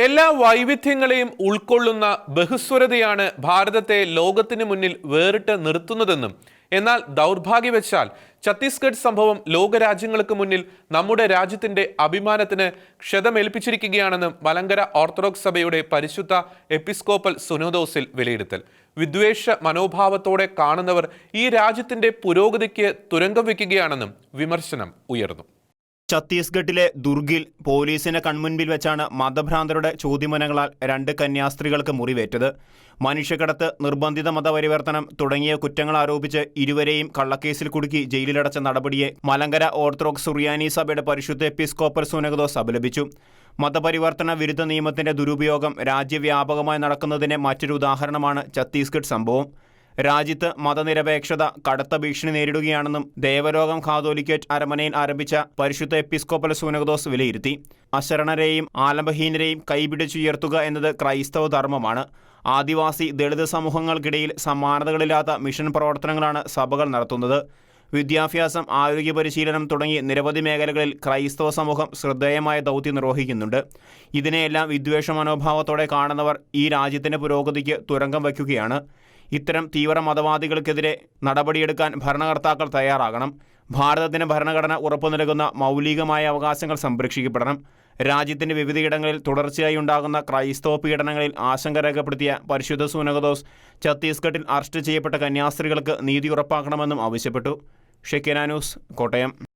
എല്ലാ വൈവിധ്യങ്ങളെയും ഉൾക്കൊള്ളുന്ന ബഹുസ്വരതയാണ് ഭാരതത്തെ ലോകത്തിന് മുന്നിൽ വേറിട്ട് നിർത്തുന്നതെന്നും എന്നാൽ ദൗർഭാഗ്യവശാൽ ഛത്തീസ്ഗഡ് സംഭവം ലോകരാജ്യങ്ങൾക്ക് മുന്നിൽ നമ്മുടെ രാജ്യത്തിന്റെ അഭിമാനത്തിന് ക്ഷതമേൽപ്പിച്ചിരിക്കുകയാണെന്നും മലങ്കര ഓർത്തഡോക്സ് സഭയുടെ പരിശുദ്ധ എപ്പിസ്കോപ്പൽ സുനോദോസിൽ വിലയിരുത്തൽ. വിദ്വേഷ മനോഭാവത്തോടെ കാണുന്നവർ ഈ രാജ്യത്തിന്റെ പുരോഗതിക്ക് തുരങ്കം വയ്ക്കുകയാണെന്നും വിമർശനം ഉയർന്നു. ഛത്തീസ്ഗഡിലെ ദുർഗിൽ പോലീസിന്റെ കൺമുൻപിൽ വെച്ചാണ് മതഭ്രാന്തരുടെ ചോദ്യമനങ്ങളാൽ രണ്ട് കന്യാസ്ത്രീകൾക്ക് മുറിവേറ്റത്. മനുഷ്യക്കടത്ത് നിർബന്ധിത മതപരിവർത്തനം തുടങ്ങിയ കുറ്റങ്ങൾ ആരോപിച്ച് ഇരുവരെയും കള്ളക്കേസിൽ കുടുക്കി ജയിലിലടച്ച നടപടിയെ മലങ്കര ഓർത്തഡോക്സ് സുറിയാനി സഭയുടെ പരിശുദ്ധ എപ്പിസ്കോപ്പർ സുനഗതോസ് അപലപിച്ചു മതപരിവർത്തന വിരുദ്ധ നിയമത്തിന്റെ ദുരുപയോഗം രാജ്യവ്യാപകമായി നടക്കുന്നതിന് മറ്റൊരു ഉദാഹരണമാണ് ഛത്തീസ്ഗഡ് സംഭവം. രാജ്യത്ത് മതനിരപേക്ഷത കടുത്ത ഭീഷണി നേരിടുകയാണെന്നും ദേവലോകം കാതോലിക്കേറ്റ് അരമനയിൽ ആരംഭിച്ച പരിശുദ്ധ എപ്പിസ്കോപ്പൽ സൂനകദോസ് വിലയിരുത്തി. അശരണരെയും ആലംബഹീനരെയും കൈപിടിച്ചുയർത്തുക എന്നത് ക്രൈസ്തവ ധർമ്മമാണ്. ആദിവാസി ദളിത് സമൂഹങ്ങൾക്കിടയിൽ സമാനതകളില്ലാത്ത മിഷൻ പ്രവർത്തനങ്ങളാണ് സഭകൾ നടത്തുന്നത്. വിദ്യാഭ്യാസം ആരോഗ്യ പരിശീലനം തുടങ്ങി നിരവധി മേഖലകളിൽ ക്രൈസ്തവ സമൂഹം ശ്രദ്ധേയമായ ദൗത്യം നിർവഹിക്കുന്നുണ്ട്. ഇതിനെയെല്ലാം വിദ്വേഷ മനോഭാവത്തോടെ കാണുന്നവർ ഈ രാജ്യത്തിന്റെ പുരോഗതിക്ക് തുരങ്കം വയ്ക്കുകയാണ്. ഇത്തരം തീവ്ര മതവാദികൾക്കെതിരെ നടപടിയെടുക്കാൻ ഭരണകർത്താക്കൾ തയ്യാറാകണം. ഭാരതത്തിന് ഭരണഘടന ഉറപ്പു നൽകുന്ന മൗലികമായ അവകാശങ്ങൾ സംരക്ഷിക്കപ്പെടണം. രാജ്യത്തിന്റെ വിവിധയിടങ്ങളിൽ തുടർച്ചയായി ഉണ്ടാകുന്ന ക്രൈസ്തവ പീഡനങ്ങളിൽ ആശങ്ക രേഖപ്പെടുത്തിയ പരിശുദ്ധ സൂനകദോസ് ഛത്തീസ്ഗഡിൽ അറസ്റ്റ് ചെയ്യപ്പെട്ട കന്യാസ്ത്രീകൾക്ക് നീതി ഉറപ്പാക്കണമെന്നും ആവശ്യപ്പെട്ടു. Shekinah news Kottayam.